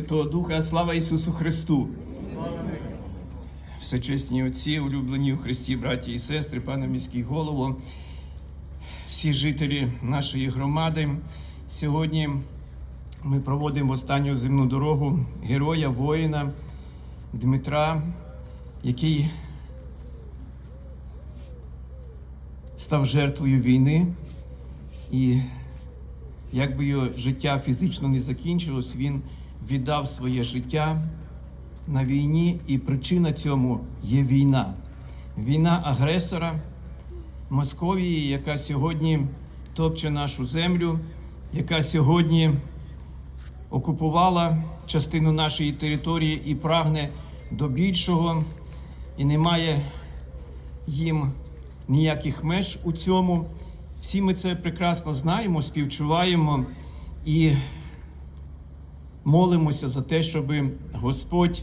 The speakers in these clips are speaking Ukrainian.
Святого Духа, слава Ісусу Христу! Всечесні отці, улюблені у Христі, браті і сестри, пане міський голово, всі жителі нашої громади. Сьогодні ми проводимо останню земну дорогу героя, воїна Дмитра, який став жертвою війни. І як би його життя фізично не закінчилось, він віддав своє життя на війні, і причина цьому є війна. Війна агресора Московії, яка сьогодні топче нашу землю, яка сьогодні окупувала частину нашої території і прагне до більшого, і немає їм ніяких меж у цьому. Всі ми це прекрасно знаємо, співчуваємо і молимося за те, щоб Господь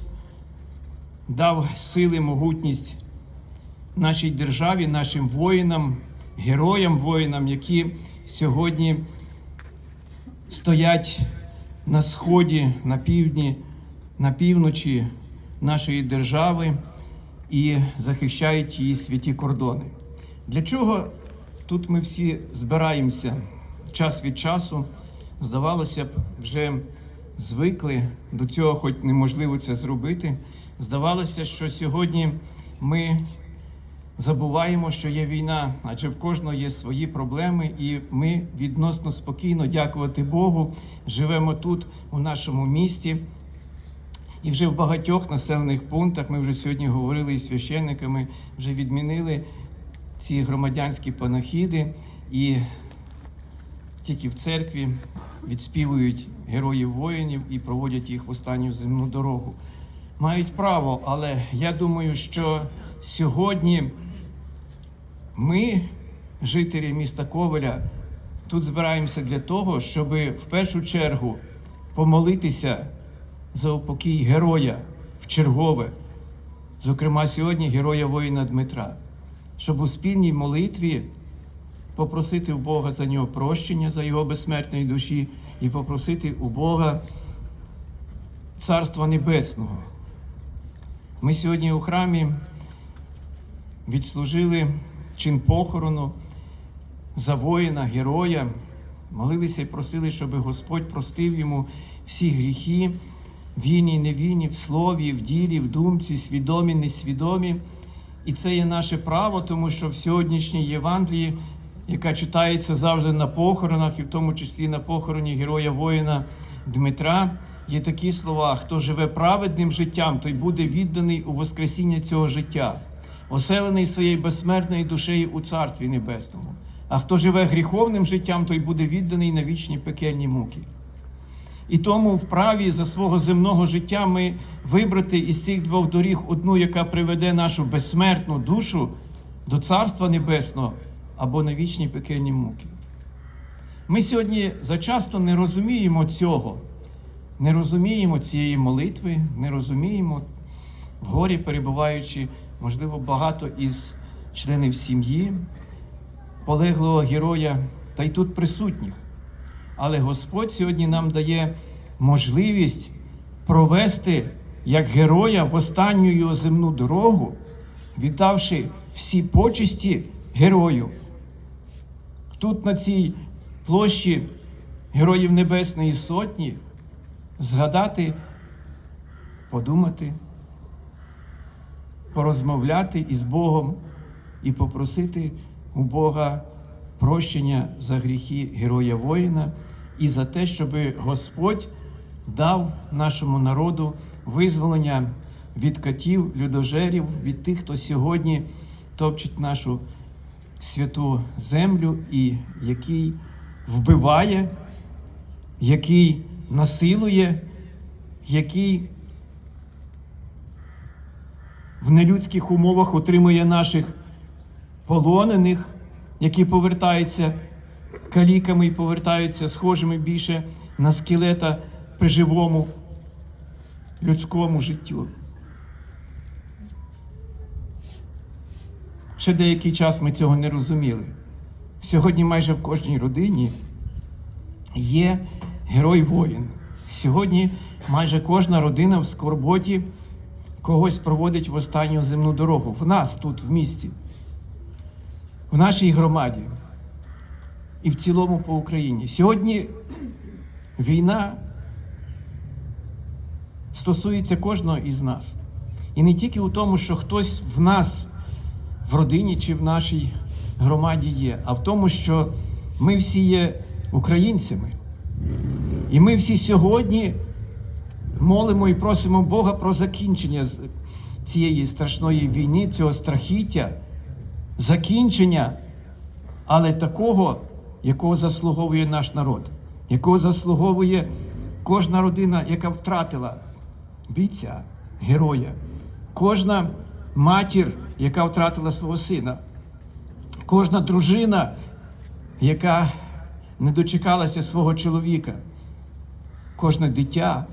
дав сили, могутність нашій державі, нашим воїнам, героям воїнам, які сьогодні стоять на сході, на півдні, на півночі нашої держави і захищають її святі кордони. Для чого тут ми всі збираємося час від часу? Здавалося б, вже звикли до цього, хоч неможливо це зробити. Здавалося, що сьогодні ми забуваємо, що є війна, адже в кожного є свої проблеми, і ми відносно спокійно, дякувати Богу, живемо тут, у нашому місті. І вже в багатьох населених пунктах ми вже сьогодні говорили із священниками, вже відмінили ці громадянські панахіди, і тільки в церкві відспівують героїв воїнів і проводять їх в останню земну дорогу. Мають право, але я думаю, що сьогодні ми, жителі міста Ковеля, тут збираємося для того, щоб в першу чергу помолитися за упокій героя в чергове, зокрема сьогодні героя воїна Дмитра, щоб у спільній молитві попросити у Бога за нього прощення, за його безсмертної душі, і попросити у Бога Царства Небесного. Ми сьогодні у храмі відслужили чин похорону за воїна, героя, молилися і просили, щоб Господь простив йому всі гріхи, війні невійні, в слові, в ділі, в думці, свідомі, несвідомі. І це є наше право, тому що в сьогоднішній Євангелії, яка читається завжди на похоронах, і в тому числі на похороні героя воїна Дмитра, є такі слова: хто живе праведним життям, той буде відданий у Воскресіння цього життя, оселений своєю безсмертною душею у Царстві Небесному. А хто живе гріховним життям, той буде відданий на вічні пекельні муки. І тому вправі за свого земного життя ми вибрати із цих двох доріг одну, яка приведе нашу безсмертну душу до Царства Небесного або на вічні пекельні муки. Ми сьогодні зачасто не розуміємо цього, не розуміємо цієї молитви, не розуміємо, в горі перебуваючи, можливо, багато із членів сім'ї, полеглого героя та й тут присутніх. Але Господь сьогодні нам дає можливість провести як героя в останню його земну дорогу, віддавши всі почесті герою. Тут на цій площі Героїв Небесної Сотні згадати, подумати, порозмовляти із Богом і попросити у Бога прощення за гріхи героя воїна і за те, щоб Господь дав нашому народу визволення від катів, людожерів, від тих, хто сьогодні топчуть нашу святу землю і який вбиває, який насилує, який в нелюдських умовах утримує наших полонених, які повертаються каліками і повертаються схожими більше на скелета при живому людському життю. Ще деякий час ми цього не розуміли. Сьогодні майже в кожній родині є герой воїн. Сьогодні майже кожна родина в скорботі когось проводить в останню земну дорогу. В нас тут, в місті, в нашій громаді і в цілому по Україні. Сьогодні війна стосується кожного із нас. І не тільки у тому, що хтось в нас в родині чи в нашій громаді є, а в тому, що ми всі є українцями. І ми всі сьогодні молимо і просимо Бога про закінчення цієї страшної війни, цього страхіття, закінчення, але такого, якого заслуговує наш народ, якого заслуговує кожна родина, яка втратила бійця, героя, кожна матір, яка втратила свого сина, кожна дружина, яка не дочекалася свого чоловіка, кожне дитя,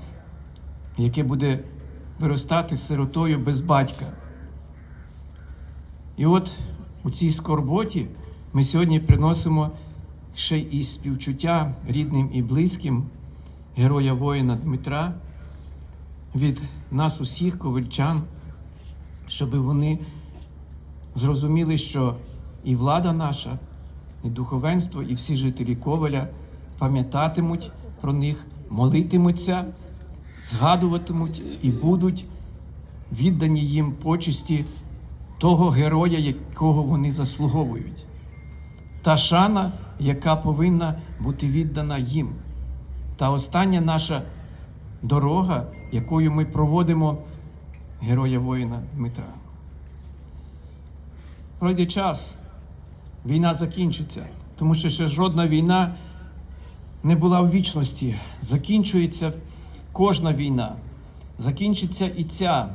яке буде виростати сиротою без батька. І от у цій скорботі ми сьогодні приносимо ще і співчуття рідним і близьким героя воїна Дмитра від нас усіх ковальчан, щоб вони зрозуміли, що і влада наша, і духовенство, і всі жителі Коваля пам'ятатимуть про них, молитимуться, згадуватимуть і будуть віддані їм почесті того героя, якого вони заслуговують. Та шана, яка повинна бути віддана їм. Та остання наша дорога, якою ми проводимо героя воїна Дмитра. Пройде час, війна закінчиться, тому що ще жодна війна не була в вічності. Закінчується кожна війна, закінчиться і ця.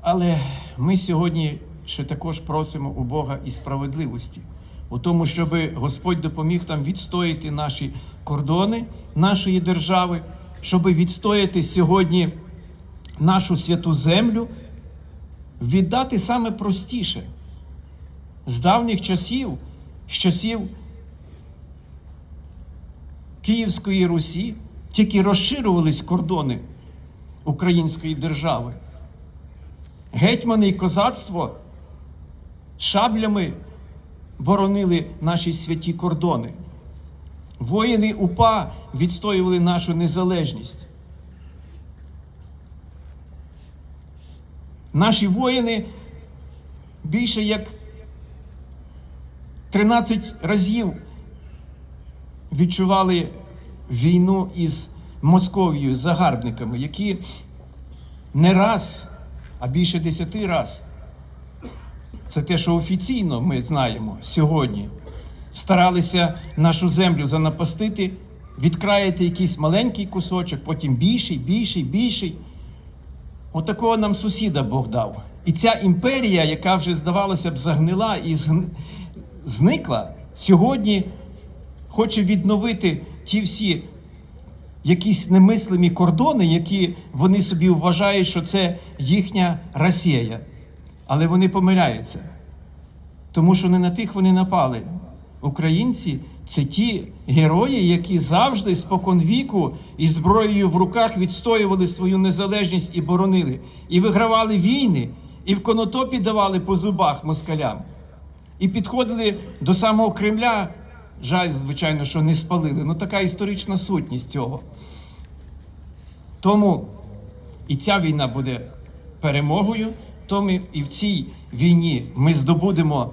Але ми сьогодні ще також просимо у Бога і справедливості, у тому, щоб Господь допоміг нам відстояти наші кордони нашої держави, щоб відстояти сьогодні нашу святу землю, віддати саме простіше. З давніх часів, з часів Київської Русі, тільки розширювались кордони Української держави. Гетьмани і козацтво шаблями боронили наші святі кордони. Воїни УПА відстоювали нашу незалежність. Наші воїни більше як 13 разів відчували війну із Московією, загарбниками, які не раз, а більше десяти раз. Це те, що офіційно ми знаємо сьогодні. Старалися нашу землю занапастити, відкраяти якийсь маленький кусочок, потім більший, більший, більший. Отакого нам сусіда Бог дав. І ця імперія, яка вже, здавалося б, загнила і зникла, сьогодні хоче відновити ті всі якісь немислимі кордони, які вони собі вважають, що це їхня Росія. Але вони помиляються. Тому що не на тих вони напали. Українці це ті герої, які завжди спокон віку із зброєю в руках відстоювали свою незалежність і боронили, і вигравали війни, і в конотопі давали по зубах москалям, і підходили до самого Кремля. Жаль, звичайно, що не спалили. Ну така історична сутність цього. Тому і ця війна буде перемогою, тому і в цій війні ми здобудемо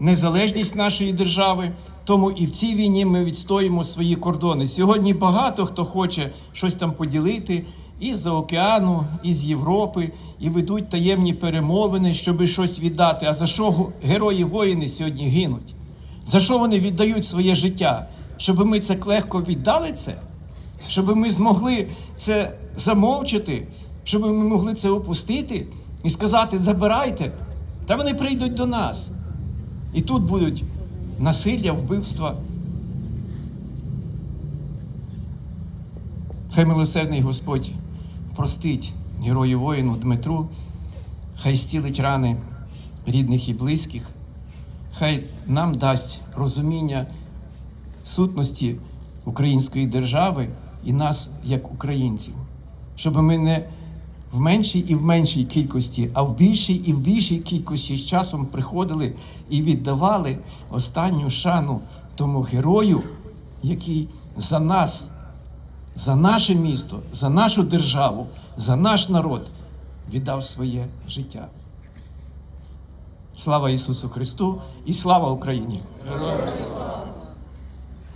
незалежність нашої держави, тому і в цій війні ми відстоїмо свої кордони. Сьогодні багато хто хоче щось там поділити із-за океану, із Європи, і ведуть таємні перемовини, щоби щось віддати. А за що герої воїни сьогодні гинуть? За що вони віддають своє життя? Щоб ми це легко віддали це? Щоб ми змогли це замовчати, щоб ми могли це опустити і сказати забирайте, та вони прийдуть до нас. І тут будуть насилля, вбивства. Хай милосердний Господь простить герою воїну Дмитру, хай стілить рани рідних і близьких, хай нам дасть розуміння сутності української держави і нас, як українців, щоб ми не в меншій і в меншій кількості, а в більшій і в більшій кількості з часом приходили і віддавали останню шану тому герою, який за нас, за наше місто, за нашу державу, за наш народ віддав своє життя. Слава Ісусу Христу і слава Україні!